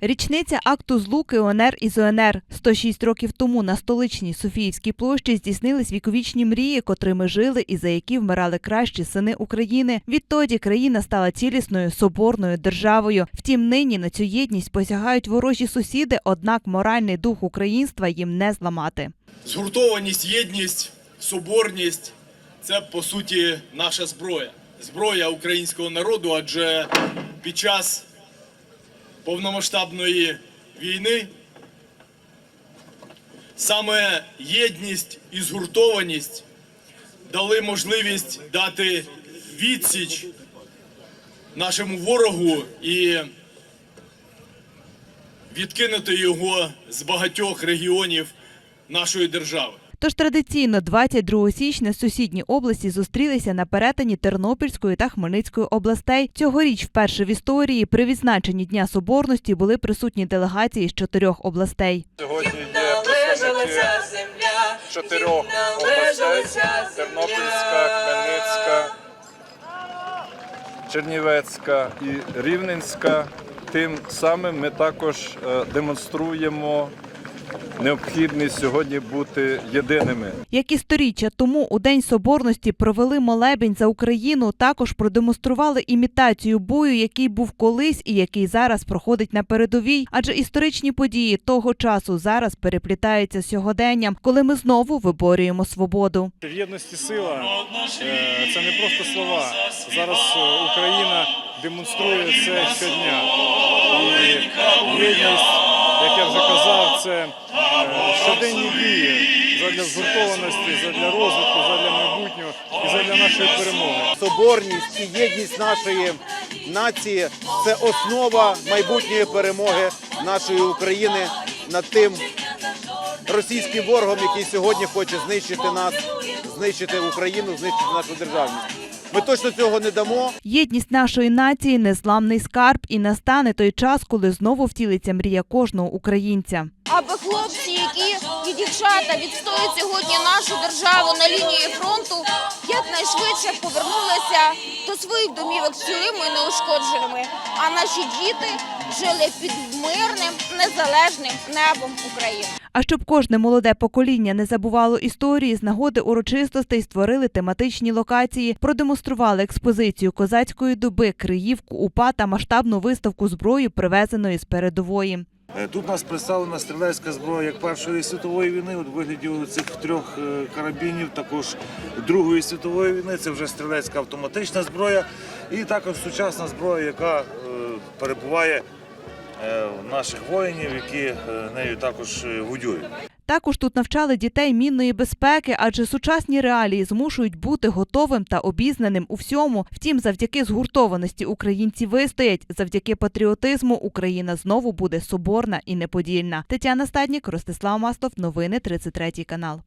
Річниця акту злуки ОНР із ОНР. 106 років тому на столичній Софіївській площі здійснились віковічні мрії, котрими жили і за які вмирали кращі сини України. Відтоді країна стала цілісною соборною державою. Втім, нині на цю єдність посягають ворожі сусіди, однак моральний дух українства їм не зламати. Згуртованість, єдність, соборність це по суті наша зброя. Зброя українського народу, адже під час повномасштабної війни саме єдність і згуртованість дали можливість дати відсіч нашому ворогу і відкинути його з багатьох регіонів нашої держави. Тож традиційно 22 січня сусідні області зустрілися на перетині Тернопільської та Хмельницької областей. Цьогоріч вперше в історії при відзначенні Дня Соборності були присутні делегації з чотирьох областей. Сьогодні є представники чотирьох областей: Тернопільська, Хмельницька, Чернівецька і Рівненська. Тим самим ми також е, демонструємо необхідність сьогодні бути єдиними. Як і сторіччя тому у День Соборності провели молебень за Україну, також продемонстрували імітацію бою, який був колись і який зараз проходить на передовій. Адже історичні події того часу зараз переплітаються сьогоденням, коли ми знову виборюємо свободу. В єдності сила Е, це не просто слова. Зараз е, Україна демонструє це щодня. І єдність, як я вже казав, це е, щоденні дії задля згуртованості, задля розвитку, задля майбутнього і задля нашої перемоги. соборність і єдність нашої нації це основа майбутньої перемоги нашої України над тим російським ворогом, який сьогодні хоче знищити нас, знищити Україну, знищити нашу державність. Ми точно цього не дамо. Єдність нашої нації незламний скарб, і настане той час, коли знову втілиться мрія кожного українця. аби хлопці, які і дівчата відстоюють сьогодні нашу державу на лінії фронту, якнайшвидше повернулися до своїх домівок цілими і неушкодженими. А наші діти жили під мирним незалежним небом України. А щоб кожне молоде покоління не забувало історії, з нагоди урочистостей створили тематичні локації, продемонстрували експозицію козацької доби, Криївку, УПА та масштабну виставку зброї, привезеної з передової. Е, Тут у нас представлена стрілецька зброя як Першої світової війни, у вигляді цих трьох е, карабінів, також Другої світової війни. Це вже стрілецька автоматична зброя, і також сучасна зброя, яка е, перебуває наших воїнів, які е, нею також е, воюють. Також тут навчали дітей мінної безпеки, адже сучасні реалії змушують бути готовим та обізнаним у всьому. Втім, завдяки згуртованості українці вистоять. Завдяки патріотизму Україна знову буде соборна і неподільна. Тетяна Стаднік, Ростислав Маслов, новини 33 канал.